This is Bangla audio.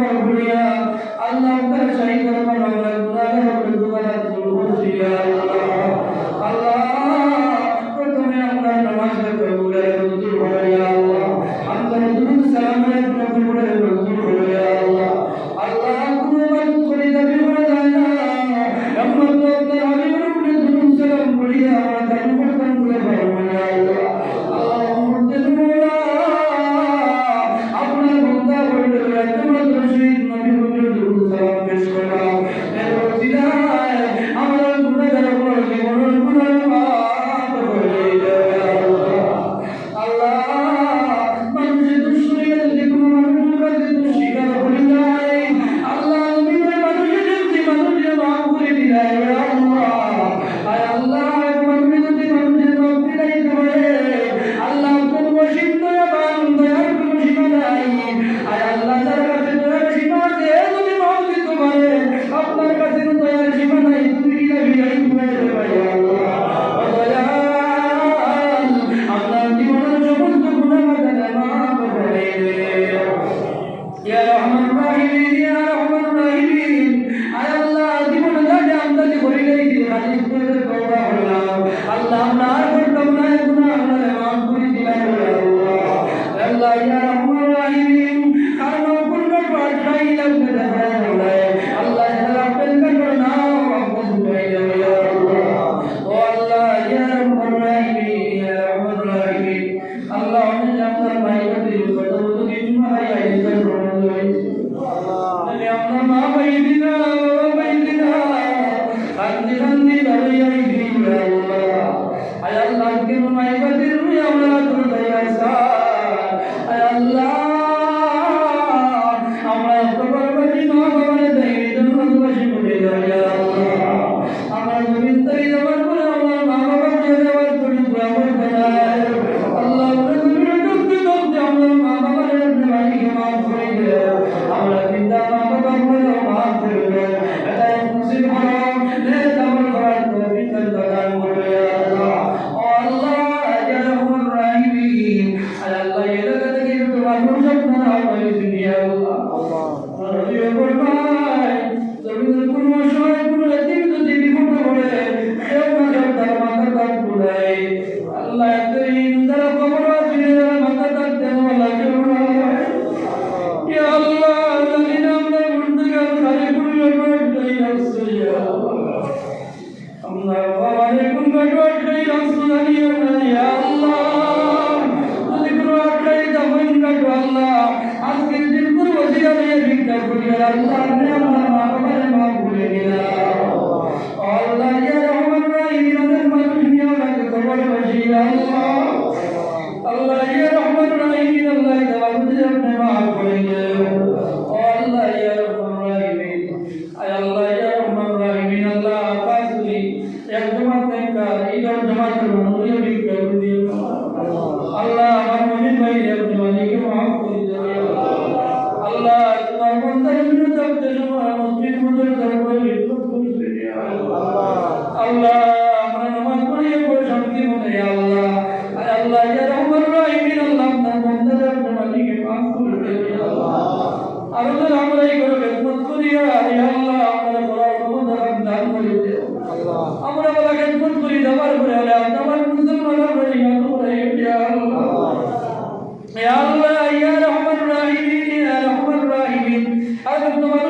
Maria. আজকের দিনগুলো ওসিরা দিয়ে ভিক্ষা করি আল্লাহ আপনি আমার মা বাবার মা ভুলে গেলাম আল্লাহ ইয়া রহমান রাহিম আমাদের মানুষ নিয়ে আমাকে খবর বসি আল্লাহ আল্লাহ ইয়া রহমান রাহিম আল্লাহ আমাদের আপনি মা করে গেলেন আল্লাহ ইয়া রহমান রাহিম আয় আল্লাহ ইয়া রহমান রাহিম আল্লাহ পাঁচুরি এক জমাত নেকা এই জমাত মনুরিয়া ভিক্ষা মাফ করে দিও Ya Allah, Ya Rahman Rahim, Ya Rahman Rahim. Agar